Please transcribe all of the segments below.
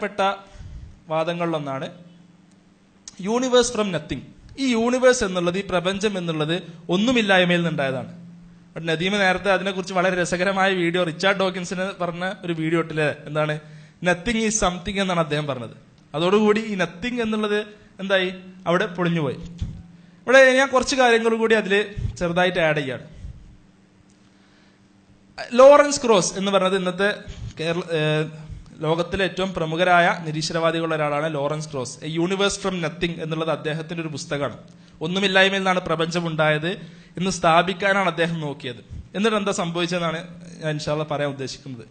പ്രധാനപ്പെട്ട വാദങ്ങളിലൊന്നാണ് universe from nothing ഈ യൂണിവേഴ്സ് എന്നുള്ളത് ഈ പ്രപഞ്ചം എന്നുള്ളത് ഒന്നുമില്ലായ്മയിൽ നിന്നുണ്ടായതാണ്. ബട്ട് നദീമ നേരത്തെ അതിനെക്കുറിച്ച് വളരെ രസകരമായ വീഡിയോ റിച്ചാർഡ് ഡോക്കിൻസിന് പറഞ്ഞ ഒരു വീഡിയോ ഇട്ടില്ലേ? എന്താണ്? നത്തിങ് ഈസ് സംതിങ് എന്നാണ് അദ്ദേഹം പറഞ്ഞത്. അതോടുകൂടി ഈ നത്തിങ് എന്നുള്ളത് എന്തായി? അവിടെ പൊളിഞ്ഞുപോയി. ഇവിടെ ഞാൻ കുറച്ച് കാര്യങ്ങൾ കൂടി അതിൽ ചെറുതായിട്ട് ആഡ് ചെയ്യാണ്. ലോറൻസ് ക്രോസ് എന്ന് പറഞ്ഞത് ഇന്നത്തെ കേരള ലോകത്തിലെ ഏറ്റവും പ്രമുഖരായ നിരീശ്വരവാദികളുള്ള ഒരാളാണ് Lawrence Krauss. A universe from nothing എന്നുള്ളത് അദ്ദേഹത്തിന്റെ ഒരു പുസ്തകമാണ്. ഒന്നുമില്ലായ്മയിൽ നിന്നാണ് പ്രപഞ്ചം ഉണ്ടായത് എന്ന് സ്ഥാപിക്കാനാണ് അദ്ദേഹം നോക്കിയത്. എന്നിട്ട് എന്താ സംഭവിച്ചതെന്നാണ് ഞാൻ ഇൻഷാല്ല പറയാൻ ഉദ്ദേശിക്കുന്നത്.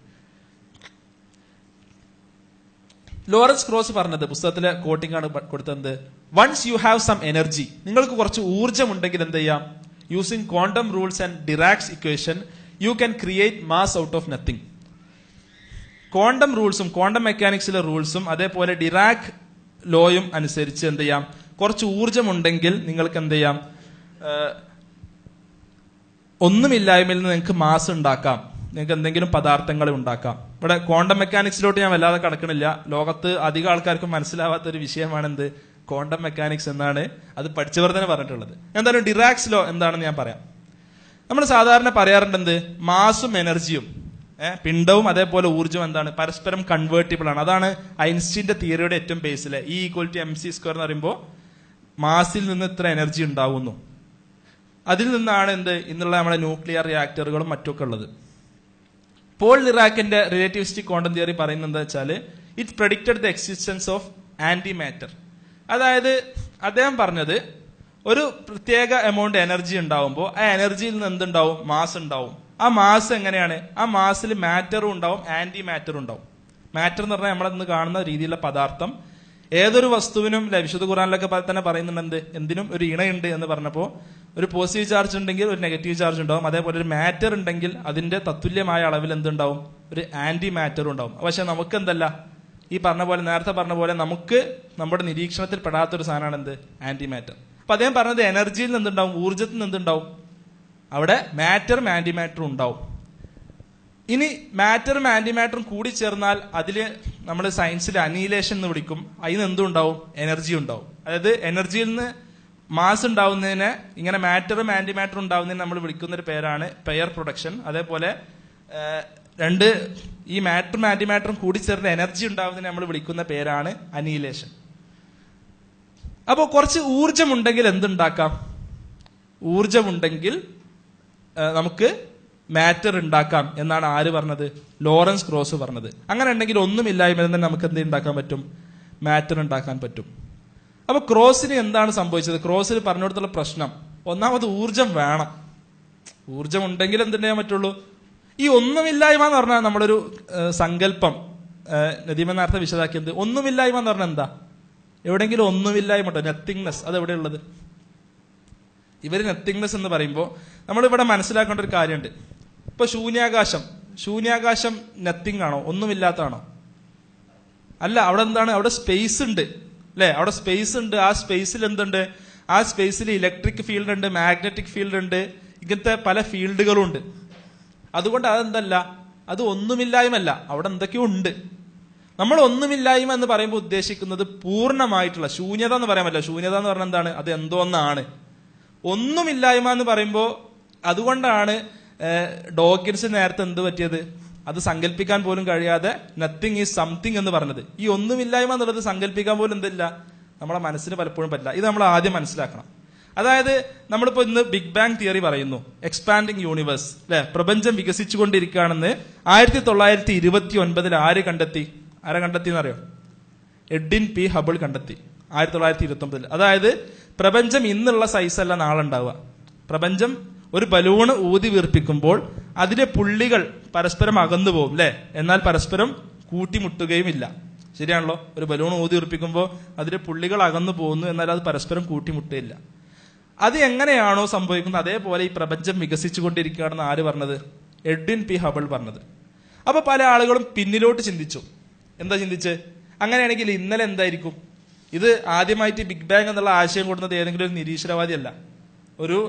ലോറൻസ് ക്രോസ് പറഞ്ഞത് പുസ്തകത്തിലെ കോട്ടിംഗ് ആണ് കൊടുത്തത് once you have some energy നിങ്ങൾക്ക് കുറച്ച് ഊർജം ഉണ്ടെങ്കിൽ എന്ത് ചെയ്യാം? Using quantum rules and Dirac's equation you can create mass out of nothing quantum റൂൾസും quantum മെക്കാനിക്സിലെ റൂൾസും അതേപോലെ ഡിറാക് ലോയും അനുസരിച്ച് എന്ത് ചെയ്യാം? കുറച്ച് ഊർജം ഉണ്ടെങ്കിൽ നിങ്ങൾക്ക് എന്ത് ചെയ്യാം? ഒന്നുമില്ലായ്മയിൽ നിന്ന് നിങ്ങൾക്ക് മാസ് ഉണ്ടാക്കാം. നിങ്ങൾക്ക് എന്തെങ്കിലും പദാർത്ഥങ്ങൾ ഉണ്ടാക്കാം. ഇവിടെ ക്വാണ്ടം മെക്കാനിക്സിലോട്ട് ഞാൻ വല്ലാതെ കടക്കണില്ല. ലോകത്ത് അധികം ആൾക്കാർക്കും മനസ്സിലാവാത്ത ഒരു വിഷയമാണ് എന്ത് ക്വാണ്ടം മെക്കാനിക്സ് എന്നാണ് അത് പഠിച്ചവർ തന്നെ പറഞ്ഞിട്ടുള്ളത്. എന്തായാലും ഡിറാക്സ് ലോ എന്താണെന്ന് ഞാൻ പറയാം. നമ്മൾ സാധാരണ പറയാറുണ്ട് എന്ത് മാസും എനർജിയും പിണ്ടവും അതേപോലെ ഊർജവും എന്താണ്? പരസ്പരം കൺവേർട്ടിബിൾ ആണ്. അതാണ് ഐൻസ്റ്റീന്റെ തിയറിയുടെ ഏറ്റവും ബേസിലെ E equal to M C square എന്ന് പറയുമ്പോൾ മാസിൽ നിന്ന് ഇത്ര എനർജി ഉണ്ടാവുന്നു. അതിൽ നിന്നാണ് എന്ത്? ഇന്നുള്ള നമ്മുടെ ന്യൂക്ലിയർ റിയാക്ടറുകളും മറ്റൊക്കെ ഉള്ളത്. പോൾ ഇറാക്കിന്റെ റിലേറ്റീവിസ്റ്റിക് ക്വാണ്ടം തിയറി പറയുന്നത് എന്താ വെച്ചാൽ it predicted the existence of antimatter അതായത് അദ്ദേഹം പറഞ്ഞത് ഒരു പ്രത്യേക എമൗണ്ട് എനർജി ഉണ്ടാവുമ്പോൾ ആ എനർജിയിൽ നിന്ന് എന്തുണ്ടാവും? മാസ് ഉണ്ടാവും. ആ മാസ് എങ്ങനെയാണ്? ആ മാസിൽ മാറ്ററും ഉണ്ടാവും ആന്റി മാറ്ററും ഉണ്ടാവും. മാറ്റർ എന്ന് പറഞ്ഞാൽ നമ്മളിന്ന് കാണുന്ന രീതിയിലുള്ള പദാർത്ഥം. ഏതൊരു വസ്തുവിനും വിശുദ്ധ ഖുറാനിലൊക്കെ തന്നെ പറയുന്നുണ്ട് എന്ത്? എന്തിനും ഒരു ഇണയുണ്ട് എന്ന് പറഞ്ഞപ്പോൾ ഒരു പോസിറ്റീവ് ചാർജ് ഉണ്ടെങ്കിൽ ഒരു നെഗറ്റീവ് ചാർജ് ഉണ്ടാവും. അതേപോലെ ഒരു മാറ്റർ ഉണ്ടെങ്കിൽ അതിന്റെ തത്തുല്യമായ അളവിൽ എന്തുണ്ടാവും? ഒരു ആന്റി മാറ്റർ ഉണ്ടാവും. പക്ഷെ നമുക്ക് എന്തല്ല ഈ പറഞ്ഞ പോലെ നേരത്തെ പറഞ്ഞ പോലെ നമുക്ക് നമ്മുടെ നിരീക്ഷണത്തിൽ പെടാത്തൊരു സാധനമാണ് എന്ത്? ആന്റി മാറ്റർ അപ്പൊ അദ്ദേഹം പറഞ്ഞത് എനർജിയിൽ നിന്നുണ്ടാവും ഊർജത്തിൽ നിന്നുണ്ടാവും അവിടെ മാറ്ററും ആന്റി മാറ്ററും ഉണ്ടാവും. ഇനി മാറ്ററും ആന്റി മാറ്ററും കൂടി ചേർന്നാൽ അതിൽ നമ്മൾ സയൻസിൽ അനീലേഷൻ എന്ന് വിളിക്കും. അതിന് എന്തും ഉണ്ടാവും? എനർജി ഉണ്ടാവും. അതായത് എനർജിയിൽ നിന്ന് മാസ് ഉണ്ടാവുന്നതിന് ഇങ്ങനെ മാറ്ററും ആന്റി മാറ്ററും ഉണ്ടാവുന്നതിന് നമ്മൾ വിളിക്കുന്ന ഒരു പേരാണ് പെയർ പ്രൊഡക്ഷൻ അതേപോലെ രണ്ട് ഈ മാറ്ററും ആന്റി മാറ്ററും കൂടി ചേർന്ന് എനർജി ഉണ്ടാവുന്നതിന് നമ്മൾ വിളിക്കുന്ന പേരാണ് അനീലേഷൻ അപ്പോൾ കുറച്ച് ഊർജമുണ്ടെങ്കിൽ എന്തുണ്ടാക്കാം? ഊർജമുണ്ടെങ്കിൽ നമുക്ക് മാറ്റർ ഉണ്ടാക്കാം എന്നാണ് ആര് പറഞ്ഞത്? ലോറൻസ് ക്രോസ് പറഞ്ഞത്. അങ്ങനെ ഉണ്ടെങ്കിൽ ഒന്നുമില്ലായ്മ തന്നെ നമുക്ക് എന്ത് ഉണ്ടാക്കാൻ പറ്റും? മാറ്റർ ഉണ്ടാക്കാൻ പറ്റും. അപ്പൊ ക്രോസിന് എന്താണ് സംഭവിച്ചത്? ക്രോസിൽ പറഞ്ഞുകൊടുത്തുള്ള പ്രശ്നം ഒന്നാമത് ഊർജം വേണം. ഊർജം ഉണ്ടെങ്കിൽ എന്ത് ചെയ്യാൻ പറ്റുള്ളൂ? ഈ ഒന്നുമില്ലായ്മ എന്ന് പറഞ്ഞാൽ നമ്മളൊരു സങ്കല്പം. നദീമ നേരത്തെ വിശദാക്കിയത് ഒന്നുമില്ലായ്മ എന്ന് പറഞ്ഞാൽ എന്താ? എവിടെയെങ്കിലും ഒന്നുമില്ലായ്മ ഉണ്ടോ? നത്തിങ്നെസ് അത് എവിടെയുള്ളത് ഇവർ നത്തിങ്നെസ് എന്ന് പറയുമ്പോൾ നമ്മളിവിടെ മനസ്സിലാക്കേണ്ട ഒരു കാര്യമുണ്ട്. ഇപ്പൊ ശൂന്യാകാശം ശൂന്യാകാശം നത്തിങ് ആണോ? ഒന്നുമില്ലാത്താണോ അല്ല അവിടെ എന്താണ്? അവിടെ സ്പേസ് ഉണ്ട്. അല്ലെ? അവിടെ സ്പേസ് ഉണ്ട്. ആ സ്പേസിൽ എന്തുണ്ട്? ആ സ്പേസിൽ ഇലക്ട്രിക് ഫീൽഡ് ഉണ്ട് മാഗ്നറ്റിക് ഫീൽഡ് ഉണ്ട് ഇങ്ങനത്തെ പല ഫീൽഡുകളും ഉണ്ട്. അതുകൊണ്ട് അതെന്തല്ല? അത് ഒന്നുമില്ലായ്മല്ല അവിടെ എന്തൊക്കെയോ ഉണ്ട്. നമ്മൾ ഒന്നുമില്ലായ്മ എന്ന് പറയുമ്പോൾ ഉദ്ദേശിക്കുന്നത് പൂർണമായിട്ടുള്ള ശൂന്യത എന്ന് പറയാൻ പറ്റില്ല. ശൂന്യത എന്ന് പറഞ്ഞാൽ എന്താണ്? അത് എന്തോ ഒന്നാണ്. ഒന്നുമില്ലായ്മ എന്ന് പറയുമ്പോൾ അതുകൊണ്ടാണ് ഡോക്കിൻസ് നേരത്തെ എന്ത് പറ്റിയത്? അത് സങ്കല്പിക്കാൻ പോലും കഴിയാതെ നത്തിങ് ഈസ് സംതിങ് എന്ന് പറഞ്ഞത്. ഈ ഒന്നുമില്ലായ്മ എന്നുള്ളത് സങ്കല്പിക്കാൻ പോലും എന്തില്ല? നമ്മളെ മനസ്സിന് പലപ്പോഴും പറ്റില്ല. ഇത് നമ്മൾ ആദ്യം മനസ്സിലാക്കണം. അതായത് നമ്മളിപ്പോ ഇന്ന് ബിഗ് ബാങ് തിയറി പറയുന്നു. എക്സ്പാൻഡിങ് യൂണിവേഴ്സ് അല്ലെ പ്രപഞ്ചം വികസിച്ചുകൊണ്ടിരിക്കുകയാണെന്ന് ആയിരത്തി തൊള്ളായിരത്തി ഇരുപത്തി ഒൻപതിൽ ആര് കണ്ടെത്തി? ആരെ കണ്ടെത്തി എന്നറിയോ എഡിൻ പി ഹബിൾ കണ്ടെത്തി ആയിരത്തി തൊള്ളായിരത്തി ഇരുപത്തി ഒമ്പതിൽ അതായത് പ്രപഞ്ചം ഇന്നുള്ള സൈസല്ല അല്ല നാളെ ഉണ്ടാവുക പ്രപഞ്ചം ഒരു ബലൂണ് ഊതി വീർപ്പിക്കുമ്പോൾ അതിലെ പുള്ളികൾ പരസ്പരം അകന്നു പോകും അല്ലെ എന്നാൽ പരസ്പരം കൂട്ടിമുട്ടുകയും ഇല്ല ശരിയാണല്ലോ? ഒരു ബലൂൺ ഊതി വീർപ്പിക്കുമ്പോൾ അതിലെ പുള്ളികൾ അകന്നു പോകുന്നു എന്നാൽ അത് പരസ്പരം കൂട്ടിമുട്ടുകയില്ല. അത് എങ്ങനെയാണോ സംഭവിക്കുന്നത്? അതേപോലെ ഈ പ്രപഞ്ചം വികസിച്ചുകൊണ്ടിരിക്കുകയാണെന്ന് ആര് പറഞ്ഞത്? Edwin P. ഹബിൾ പറഞ്ഞത്. അപ്പൊ പല ആളുകളും പിന്നിലോട്ട് ചിന്തിച്ചു. എന്താ ചിന്തിച്ച്? അങ്ങനെയാണെങ്കിൽ ഇന്നലെ എന്തായിരിക്കും? ഇത് ആദ്യമായിട്ട് ബിഗ് ബാങ് എന്നുള്ള ആശയം കൊടുക്കുന്നത് ഏതെങ്കിലും ഒരു നിരീശ്വരവാദിയല്ല. ഒരു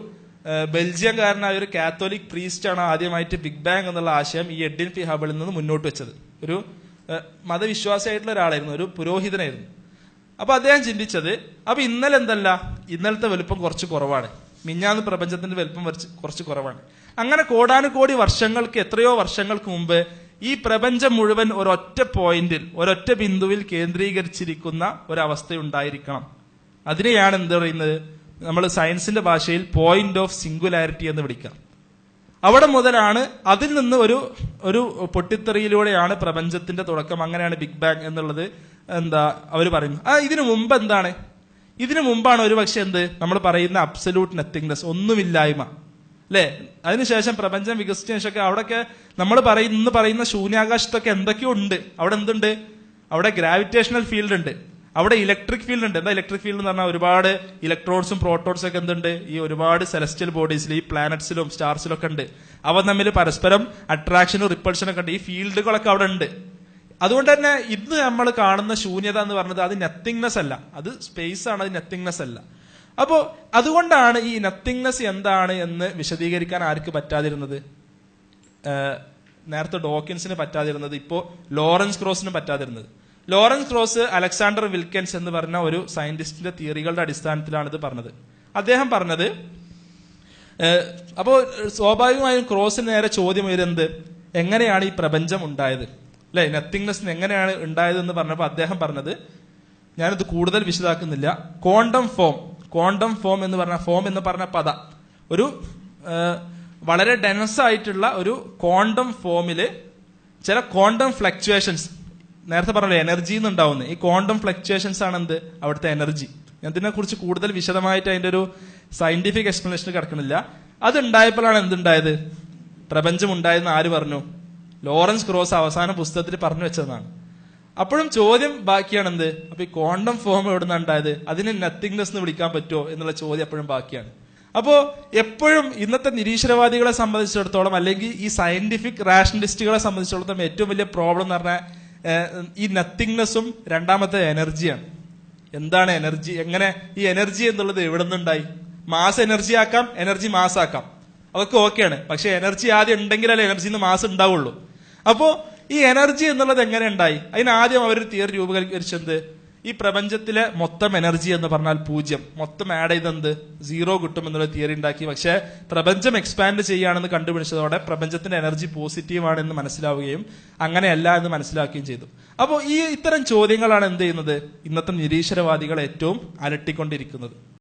ബെൽജിയം ബെൽജിയംകാരനായ ഒരു കാത്തോലിക് പ്രീസ്റ്റാണ് ആദ്യമായിട്ട് ബിഗ് ബാങ് എന്നുള്ള ആശയം ഈ എഡിൻ പി ഹബിളിൽ നിന്ന് മുന്നോട്ട് വെച്ചത്. ഒരു മതവിശ്വാസിയായിട്ടുള്ള ഒരാളായിരുന്നു ഒരു പുരോഹിതനായിരുന്നു. അപ്പൊ അദ്ദേഹം ചിന്തിച്ചത് അപ്പൊ ഇന്നലെ എന്തല്ല? ഇന്നലത്തെ വലുപ്പം കുറച്ച് കുറവാണ്. മിഞ്ഞാന്ന് പ്രപഞ്ചത്തിന്റെ വലുപ്പം കുറച്ച് കുറവാണ്. അങ്ങനെ കോടാനുകോടി വർഷങ്ങൾക്ക് എത്രയോ വർഷങ്ങൾക്ക് മുമ്പ് ഈ പ്രപഞ്ചം മുഴുവൻ ഒരൊറ്റ പോയിന്റിൽ ഒരൊറ്റ ബിന്ദുവിൽ കേന്ദ്രീകരിച്ചിരിക്കുന്ന ഒരവസ്ഥ ഉണ്ടായിരിക്കണം അതിനെയാണ് എന്ത് പറയുന്നത്? നമ്മൾ സയൻസിന്റെ ഭാഷയിൽ പോയിന്റ് ഓഫ് സിംഗുലാരിറ്റി എന്ന് വിളിക്കാം അവിടെ മുതലാണ് അതിൽ നിന്ന് ഒരു ഒരു പൊട്ടിത്തെറിയിലൂടെയാണ് പ്രപഞ്ചത്തിന്റെ തുടക്കം. അങ്ങനെയാണ് ബിഗ് ബാങ് എന്നുള്ളത്. എന്താ അവർ പറയുന്നത്. ആ ഇതിനു മുമ്പ് എന്താണ്? ഇതിനു മുമ്പാണ് ഒരു പക്ഷെ എന്ത്? നമ്മൾ പറയുന്ന അബ്സല്യൂട്ട് നത്തിങ്നെസ് ഒന്നുമില്ലായ്മ. അല്ലേ അതിനുശേഷം പ്രപഞ്ചം വികസിച്ച ശേഷമൊക്കെ അവിടെയൊക്കെ നമ്മൾ പറയുന്ന പറയുന്ന ശൂന്യാകാശത്തൊക്കെ എന്തൊക്കെയോ ഉണ്ട്. അവിടെ എന്തുണ്ട്? അവിടെ ഗ്രാവിറ്റേഷണൽ ഫീൽഡ് ഉണ്ട്. അവിടെ ഇലക്ട്രിക് ഫീൽഡ് ഉണ്ട്. എന്താ ഇലക്ട്രിക് ഫീൽഡ് എന്ന് പറഞ്ഞാൽ ഒരുപാട് ഇലക്ട്രോൺസും പ്രോട്ടോൺസും ഒക്കെ എന്തുണ്ട്? ഈ ഒരുപാട് സെലസ്റ്റിയൽ ബോഡീസിൽ ഈ പ്ലാനറ്റ്സിലും സ്റ്റാർസിലും ഒക്കെ ഉണ്ട്. അവ തമ്മിൽ പരസ്പരം അട്രാക്ഷനും റിപ്പൾഷനും ഒക്കെ ഉണ്ട്. ഈ ഫീൽഡുകളൊക്കെ അവിടെ ഉണ്ട്. അതുകൊണ്ട് തന്നെ ഇന്ന് നമ്മൾ കാണുന്ന ശൂന്യത എന്ന് പറഞ്ഞത് അത് നത്തിങ്നെസ് അല്ല. അത് സ്പേസ് ആണ് അത് നത്തിങ്നെസ് അല്ല. അപ്പോ അതുകൊണ്ടാണ് ഈ നത്തിങ്നെസ് എന്താണ് എന്ന് വിശദീകരിക്കാൻ ആർക്ക് പറ്റാതിരുന്നത്? നേരത്തെ ഡോക്കിൻസിന് പറ്റാതിരുന്നത് ഇപ്പോ ലോറൻസ് ക്രോസിന് പറ്റാതിരുന്നത്. ലോറൻസ് ക്രോസ് അലക്സാണ്ടർ വിൽക്കൻസ് എന്ന് പറഞ്ഞ ഒരു സയന്റിസ്റ്റിന്റെ തിയറികളുടെ അടിസ്ഥാനത്തിലാണ് ഇത് പറഞ്ഞത്. അദ്ദേഹം പറഞ്ഞത് അപ്പോ സ്വാഭാവികമായും ക്രോസിന് നേരെ ചോദ്യം വരുന്നത് എങ്ങനെയാണ് ഈ പ്രപഞ്ചം ഉണ്ടായത്? അല്ലെ? നത്തിങ്നെസ് എങ്ങനെയാണ് ഉണ്ടായത് എന്ന് പറഞ്ഞപ്പോൾ അദ്ദേഹം പറഞ്ഞത് ഞാനിത് കൂടുതൽ വിശദാക്കുന്നില്ല. ക്വാണ്ടം ഫോം ക്വാണ്ടം ഫോം എന്ന് പറഞ്ഞ ഫോം എന്ന് പറഞ്ഞ പദ. ഒരു വളരെ ഡെൻസ് ആയിട്ടുള്ള ഒരു ക്വാണ്ടം ഫോമിൽ ചില ക്വാണ്ടം ഫ്ലക്ച്വേഷൻസ് നേരത്തെ പറഞ്ഞല്ലോ എനർജി എന്നുണ്ടാവുന്നത് ഈ ക്വാണ്ടം ഫ്ലക്ച്വേഷൻസ് ആണ് എന്ത്? അവിടുത്തെ എനർജി ഇതിനെ കുറിച്ച് കൂടുതൽ വിശദമായിട്ട് അതിന്റെ ഒരു സയന്റിഫിക് എക്സ്പ്ലനേഷൻ കിടക്കണില്ല അത് ഉണ്ടായപ്പോഴാണ് എന്തുണ്ടായത്? പ്രപഞ്ചം ഉണ്ടായെന്ന് ആര് പറഞ്ഞു? ലോറൻസ് ക്രോസ് അവസാന പുസ്തകത്തിൽ പറഞ്ഞു വെച്ചതാണ്. അപ്പോഴും ചോദ്യം ബാക്കിയാണ് എന്ത് അപ്പൊ ഈ ക്വാണ്ടം ഫോം എവിടെ ഉണ്ടായത്? അതിനെ നത്തിങ്നെസ് എന്ന് വിളിക്കാൻ പറ്റുമോ എന്നുള്ള ചോദ്യം എപ്പോഴും ബാക്കിയാണ്. അപ്പോ എപ്പോഴും ഇന്നത്തെ നിരീശ്വരവാദികളെ സംബന്ധിച്ചിടത്തോളം അല്ലെങ്കിൽ ഈ സയന്റിഫിക് റാഷണലിസ്റ്റുകളെ സംബന്ധിച്ചിടത്തോളം ഏറ്റവും വലിയ പ്രോബ്ലം എന്ന് പറഞ്ഞാൽ ഈ നത്തിങ്നെസ്സും രണ്ടാമത്തെ എനർജിയാണ് എന്താണ് എനർജി എങ്ങനെ ഈ എനർജി എന്നുള്ളത് എവിടെ നിന്നുണ്ടായി മാസ് എനർജി ആക്കാം എനർജി മാസ് ആക്കാം. അതൊക്കെ ഓക്കെയാണ് പക്ഷെ എനർജി ആദ്യം ഉണ്ടെങ്കിലല്ലേ എനർജിന്ന് മാസ് ഉണ്ടാവുള്ളൂ. അപ്പോ ഈ എനർജി എന്നുള്ളത് എങ്ങനെ ഉണ്ടായി? അതിന് ആദ്യം അവർ തിയറി രൂപീകരിച്ചത് ഈ പ്രപഞ്ചത്തിലെ മൊത്തം എനർജി എന്ന് പറഞ്ഞാൽ പൂജ്യം. മൊത്തം ആഡ് ചെയ്തെന്ത്? സീറോ കിട്ടും എന്നുള്ള തിയറി ഉണ്ടാക്കി. പക്ഷേ പ്രപഞ്ചം എക്സ്പാൻഡ് ചെയ്യുകയാണെന്ന് കണ്ടുപിടിച്ചതോടെ പ്രപഞ്ചത്തിന്റെ എനർജി പോസിറ്റീവാണെന്ന് മനസ്സിലാവുകയും അങ്ങനെയല്ല എന്ന് മനസ്സിലാക്കുകയും ചെയ്തു. അപ്പോൾ ഈ ഇത്തരം ചോദ്യങ്ങളാണ് എന്ത് ചെയ്യുന്നത്? ഇന്നത്തെ നിരീശ്വരവാദികൾ ഏറ്റവും അലട്ടിക്കൊണ്ടിരിക്കുന്നത്.